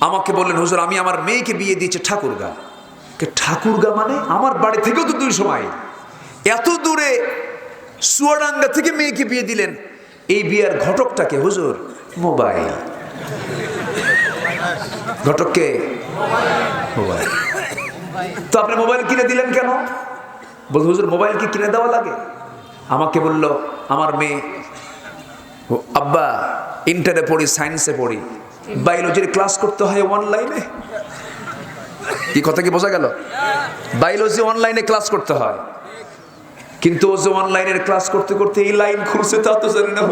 আমাকে বললেন, হুজুর, আমি আমার মেয়েকে বিয়ে দিয়েছি ঠাকুরগা। ঠাকুরগা মানে? আমার বাড়ি থেকেও তো দুই সময়। এত দূরে সুয়াডাঙ্গা থেকে মেয়েকে বিয়ে দিলেন। এই বিয়ের ঘটকটাকে হুজুর, মোবাইল। ঘটককে মোবাইল। তো আপনি মোবাইল কিনে দিলেন কেন? বল হুজুর, মোবাইল কি কিনে দেওয়া লাগে? আমাকে বলল, আমার মেয়ে আব্বা, ইন্টারে পড়ি, সায়েন্সে পড়ি। বায়োলজির ক্লাস করতে হয় অনলাইনে কি কথা কি বোঝা গেল? বায়োলজি অনলাইনে ক্লাস করতে হয়। কিন্তু ও যে অনলাইনের ক্লাস করতে করতে এই লাইন খুলছে তা তো জানি না।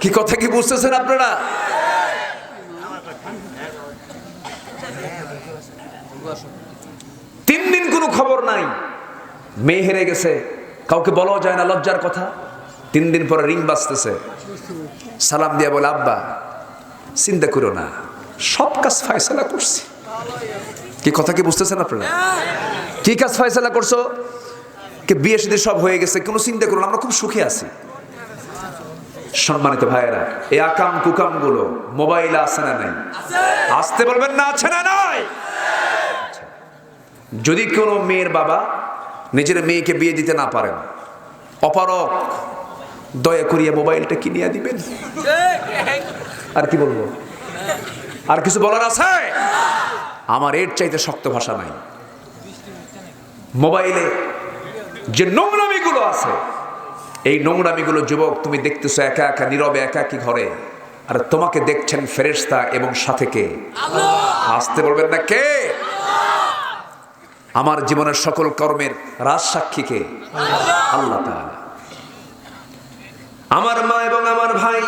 কি কথা কি বুঝতেছেন আপনারা? তিন দিন কোনো খবর নাই। মেয়ে হেরে গেছে। কাউকে বলাও যায় না, লজ্জার কথা। তিন দিন পরে রিং বাজতেছে। সালাম দিয়া বলে, আব্বা চিন্তা করো না। সব কাজ ফায়সালা করছি। কি কথা কি বুঝতেছেন আপনারা? কি কাজ ফায়সালা করছ? কে বিয়ে সাথে সব হয়ে গেছে, কোনো চিন্তা করো না, আমরা খুব সুখে আছি। সম্মানিত ভাইয়েরা, এই আকাম কুকামগুলো মোবাইল আছে না নাই? আসতে বলবেন না, আছে না নাই? যদি কোনো মেয়ের বাবা নিজের মেয়েকে বিয়ে দিতে না পারেন অপারক দয়া করিয়া মোবাইলটা কিনিয়া দিবেন। আর কি বলব? আর কিছু বলার আছে? আমার এর চাইতে শক্ত ভাষা নাই। মোবাইলে যে নোংরামিগুলো আছে এই নোংরামিগুলো যুবক তুমি দেখতেছো একা একা নীরবে একা কি ঘরে। আর তোমাকে দেখছেন ফেরেশতা এবং সাথে কে? আসতে বলবেন না কে? আমার জীবনের সকল কর্মের রাজ সাক্ষীকে আল্লাহ! আমার মা এবং আমার ভাই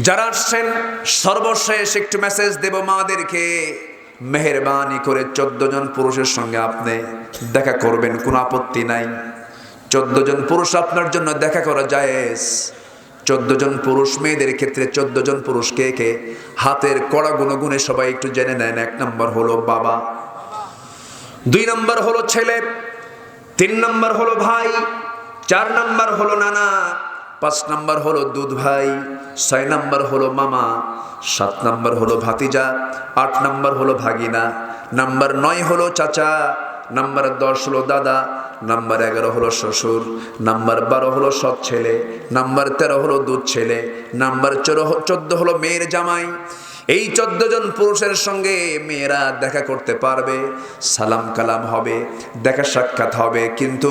যারা আসছেন, সর্বশেষ একটু মেসেজ দেব মাদেরকে মেহরবানি করে চোদ্দ জন পুরুষের সঙ্গে আপনি দেখা করবেন, কোনো আপত্তি নাই। চোদ্দ জন পুরুষ আপনার জন্য দেখা করা জায়েজ। চোদ্দ জন পুরুষ মেয়েদের ক্ষেত্রে চোদ্দ জন পুরুষ কে কে? হাতের কড়া গুণগুণে সবাই একটু জেনে নেন। এক নম্বর হলো বাবা। দুই নম্বর হলো ছেলে। তিন নম্বর হলো ভাই। চার নম্বর হলো নানা। পাঁচ নাম্বার হলো দুধ ভাই, ছয় নাম্বার হলো মামা, সাত নম্বর হলো ভাতিজা, আট নম্বর হলো ভাগিনা, নাম্বার নয় হলো চাচা, নাম্বার দশ হলো দাদা, নাম্বার এগারো হলো শ্বশুর, নাম্বার বারো হলো সৎ ছেলে, নাম্বার তেরো হলো দুধ ছেলে, নাম্বার চোদ্দ হলো মেয়ের জামাই এই চোদ্দ জন পুরুষের সঙ্গে মেয়েরা দেখা করতে পারবে, সালাম কালাম হবে, দেখা সাক্ষাৎ হবে, কিন্তু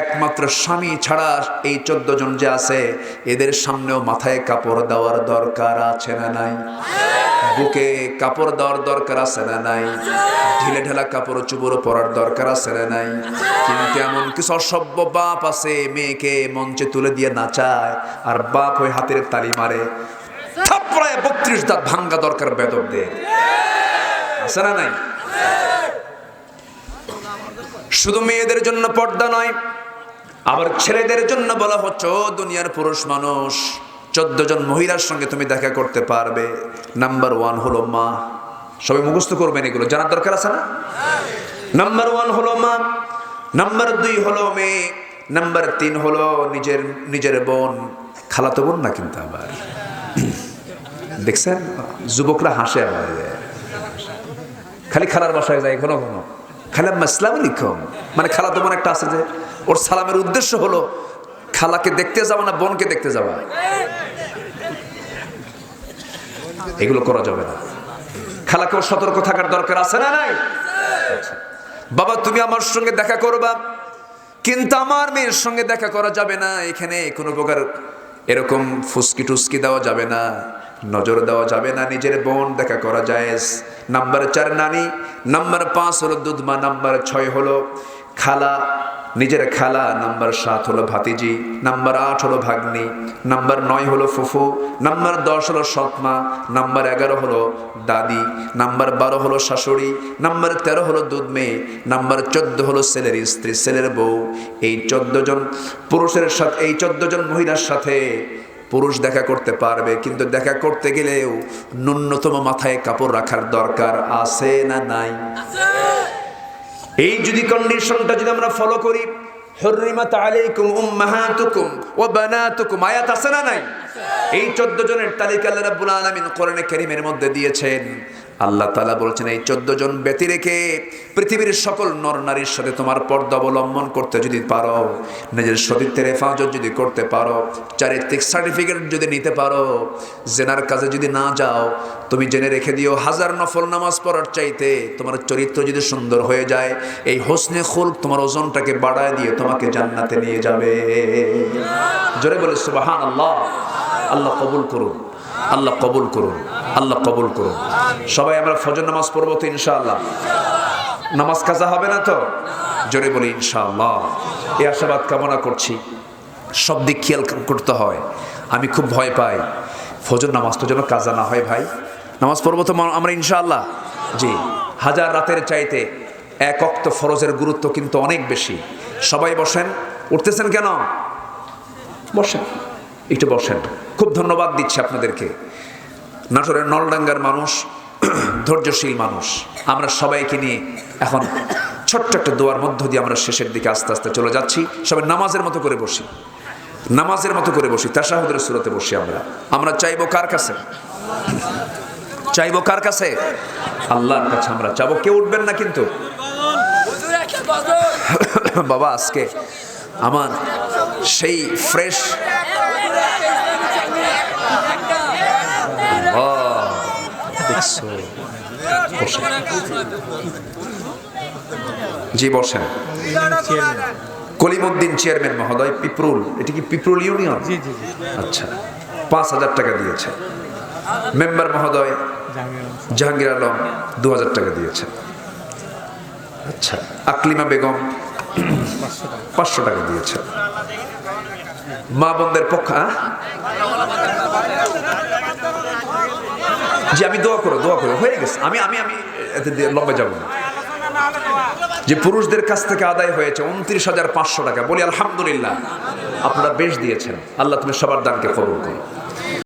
একমাত্র স্বামী ছাড়া এই চোদ্দ জন যে আছে, এদের সামনেও মাথায় কাপড় দেওয়ার দরকার আছে না নাই? বুকে কাপড় দেওয়ার দরকার আছে না নাই? ঢিলে ঢেলা কাপড় চুপড় পরার দরকার আছে না নাই? কিন্তু এমন কিছু অসভ্য বাপ আছে, মেয়েকে মঞ্চে তুলে দিয়ে নাচায়, আর বাপ ওই হাতের তালি মারে থাপড়ায় বত্রিশ দাঁত ভাঙ্গা দরকার বেদকদের আছে না নাই? শুধু মেয়েদের জন্য পর্দা নয়, আবার ছেলেদের জন্য বলা হচ্ছে দুনিয়ার পুরুষ মানুষ, চোদ্দ জন মহিলার সঙ্গে তুমি দেখা করতে পারবে। নাম্বার ওয়ান হলো মা। সবাই মুখস্থ করবেন এগুলো। জানার দরকার আছে না? নাম্বার ওয়ান হলো মা। নাম্বার দুই হলো মেয়ে। নাম্বার তিন হলো নিজের নিজের বোন। খালাতো বোন না কিন্তু আবার। দেখছেন? যুবকরা হাসে খালি খালার বাসায় যায় ঘন ঘন খালি আম্মা ইসলাম লিখম মানে খালা তোমার একটা আছে যে, ওর সালামের উদ্দেশ্য হলো, খালাকে দেখতে যাওয়া না বোনকে দেখতে যাওয়া এগুলো করা যাবে না। খালাকেও সতর্ক থাকার দরকার আছে না নাই। বাবা, তুমি আমার সঙ্গে দেখা করবা। কিন্তু আমার মেয়ের সঙ্গে দেখা করা যাবে না। এখানে কোনো প্রকার এরকম ফুসকি টুসকি দেওয়া যাবে না। নজর দেওয়া যাবে না নিজের বোন, দেখা করা যায় নাম্বার চার নানি, নাম্বার পাঁচ হলো দুধমা, নাম্বার ছয় হলো খালা, নিজের খালা। নাম্বার সাত হলো ভাতিজি, নাম্বার আট হলো ভাগ্নি, নাম্বার নয় হলো ফুফু, নাম্বার দশ হলো সৎমা, নাম্বার এগারো হলো দাদি, নাম্বার বারো হলো শাশুড়ি, নাম্বার তেরো হলো দুধ মেয়ে নাম্বার চোদ্দ হলো ছেলের স্ত্রী, ছেলের বউ। এই চোদ্দ জন পুরুষের সাথে, এই চোদ্দ জন মহিলার সাথে পুরুষ দেখা করতে পারবে, কিন্তু দেখা করতে গেলেও ন্যূনতম মাথায় কাপড় রাখার দরকার আছে না নাই? এই যদি কন্ডিশনটা যদি আমরা ফলো করি এই 14 জনের তালিকা আল্লাহ রাব্বুল আলামিন কোরআনে কারীমের মধ্যে দিয়েছেন। আল্লাহ তালা বলছেন, এই 14 জন ব্যতি রেখে পৃথিবীর সকল নর নারীর সাথে তোমার পর্দা অবলম্বন করতে যদি পারো, নিজের সতীত্বের হেফাজত যদি করতে পারো, চারিত্রিক সার্টিফিকেট যদি নিতে পারো, জেনার কাজে যদি না যাও, তুমি জেনে রেখে দিও, হাজার নফল নামাজ পড়ার চাইতে তোমার চরিত্র যদি সুন্দর হয়ে যায়, এই হোসনে খুল তোমার ওজনটাকে বাড়ায় দিয়ে তোমাকে জান্নাতে নিয়ে যাবে। জোরে বলে সুবাহান আল্লাহ আল্লাহ কবুল করুন, আল্লাহ কবুল করুন। আল্লাহ কবুল করুন। সবাই আমরা ফজর নামাজ পড়ব তো ইনশাআল্লাহ। নামাজ কাজা হবে না তো? জোরে বলি ইনশাআল্লাহ। এই আশাবাদ কামনা করছি। সব দিক খেয়াল করতে হয়। আমি খুব ভয় পাই। ফজর নামাজ তো যেন কাজা না হয় ভাই। নামাজ পড়ব তো আমরা ইনশাআল্লাহ। জি, হাজার রাতের চাইতে এক অক্ত ফরজের গুরুত্ব কিন্তু অনেক বেশি। সবাই বসেন। উঠতেছেন কেন? বসেন। একটু বসেন। খুব ধন্যবাদ দিচ্ছি আপনাদেরকে। নাটোরের নলডাঙ্গার মানুষ, ধৈর্যশীল মানুষ। আমরা সবাইকে নিয়ে এখন ছোট্ট একটা দোয়ার মধ্য দিয়ে আমরা শেষের দিকে আস্তে আস্তে চলে যাচ্ছি। সবাই নামাজের মতো করে বসি। নামাজের মতো করে বসি। তাসাহুদের সুরতে বসি আমরা। আমরা চাইব কার কাছে? চাইব কার কাছে? আল্লাহর কাছে আমরা চাবো কেউ উঠবেন না কিন্তু। বাবা, আজকে আমার সেই ফ্রেশ বসেন জি বসেন। কলিমুদ্দিন চেয়ারম্যান মহোদয় পিপরুল। এটি কি পিপরুল ইউনিয়ন? আচ্ছা। পাঁচ হাজার টাকা দিয়েছে। মেম্বার মহোদয় জাহাঙ্গীর আলম দু হাজার টাকা দিয়েছে। আচ্ছা আকলিমা বেগম পাঁচশো টাকা দিয়েছে। মা বোনদের পক্ষ? জি, আমি দোয়া করো দোয়া করো। হয়ে গেছে। আমি আমি আমি, এতে লম্বা যাব না। যে পুরুষদের কাছ থেকে আদায় হয়েছে উনত্রিশ হাজার পাঁচশো টাকা, বলি আলহামদুলিল্লাহ, আপনারা বেশ দিয়েছেন। আল্লাহ তুমি সবার দানকে কবুল করো